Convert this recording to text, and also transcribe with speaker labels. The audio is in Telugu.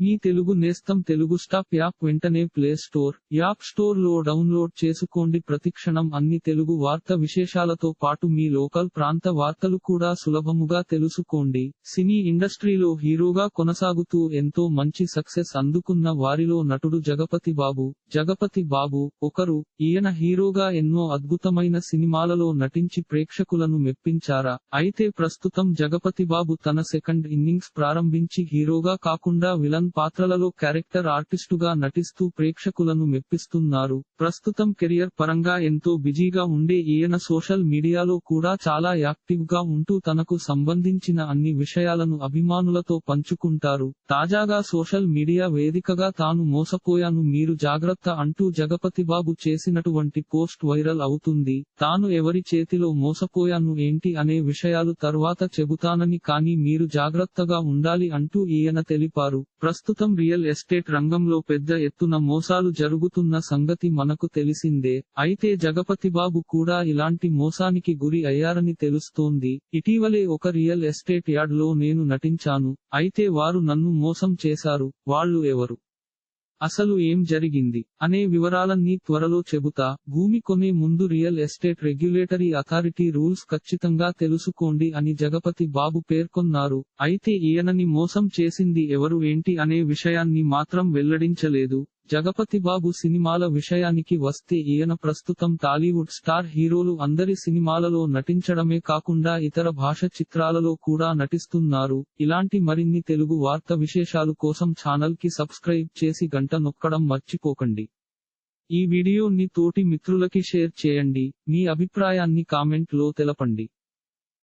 Speaker 1: మీ తెలుగు నేస్తం తెలుగు స్టాప్ యాప్ వెంటనే ప్లే స్టోర్ యాప్ స్టోర్లో డౌన్లోడ్ చేసుకోండి. ప్రతిక్షణం అన్ని తెలుగు వార్త విశేషాలతో పాటు మీ లోకల్ ప్రాంత వార్తలు కూడా సులభముగా తెలుసుకోండి. సినీ ఇండస్ట్రీలో హీరోగా కొనసాగుతూ ఎంతో మంచి సక్సెస్ అందుకున్న వారిలో నటుడు జగపతి బాబు. జగపతి బాబు ఒకరు ఈయన హీరోగా ఎన్నో అద్భుతమైన సినిమాలలో నటించి ప్రేక్షకులను మెప్పించారా? అయితే ప్రస్తుతం జగపతి బాబు తన సెకండ్ ఇన్నింగ్స్ ప్రారంభించి హీరోగా కాకుండా విలన్ పాత్రలలో క్యారెక్టర్ ఆర్టిస్టుగా నటిస్తూ ప్రేక్షకులను మెప్పిస్తున్నారు. ప్రస్తుతం కెరియర్ పరంగా ఎంతో బిజీగా ఉండే ఈయన సోషల్ మీడియాలో కూడా చాలా యాక్టివ్గా ఉంటూ తనకు సంబంధించిన అన్ని విషయాలను అభిమానులతో పంచుకుంటారు. తాజాగా సోషల్ మీడియా వేదికగా తాను మోసపోయాను మీరు జాగ్రత్త అంటూ జగపతి బాబు చేసినటువంటి పోస్ట్ వైరల్ అవుతుంది. తాను ఎవరి చేతిలో మోసపోయాను ఏంటి అనే విషయాలు తర్వాత చెబుతానని కానీ మీరు జాగ్రత్తగా ఉండాలి అంటూ ఈయన తెలిపారు. ప్రస్తుతం రియల్ ఎస్టేట్ రంగంలో పెద్ద ఎత్తున మోసాలు జరుగుతున్న సంగతి మనకు తెలిసిందే. అయితే జగపతి బాబు కూడా ఇలాంటి మోసానికి గురి అయ్యారని తెలుస్తోంది. ఇటీవలే ఒక రియల్ ఎస్టేట్ యార్డ్లో నేను నటించాను. అయితే వారు నన్ను మోసం చేశారు. వాళ్ళు ఎవరు? అసలు ఏం జరిగింది అనే వివరాలన్నీ త్వరలో చెబుతా. భూమి కొనే ముందు real estate regulatory authority rules ఖచ్చితంగా తెలుసుకోండి అని జగపతి బాబు పేర్కొన్నారు. అయితే ఈయనని మోసం చేసింది ఎవరు ఏంటి అనే విషయాన్ని మాత్రం వెల్లడించలేదు. జగపతి బాబు సినిమాల విషయానికి వస్తే ఈయన ప్రస్తుతం టాలీవుడ్ స్టార్ హీరోలు అందరి సినిమాలలో నటించడమే కాకుండా ఇతర భాష చిత్రాలలో కూడా నటిస్తున్నారు. ఇలాంటి మరిన్ని తెలుగు వార్త విశేషాలు కోసం ఛానల్కి సబ్స్క్రైబ్ చేసి గంట నొక్కడం మర్చిపోకండి. ఈ వీడియోని తోటి మిత్రులకి షేర్ చేయండి. మీ అభిప్రాయాన్ని కామెంట్లో తెలపండి.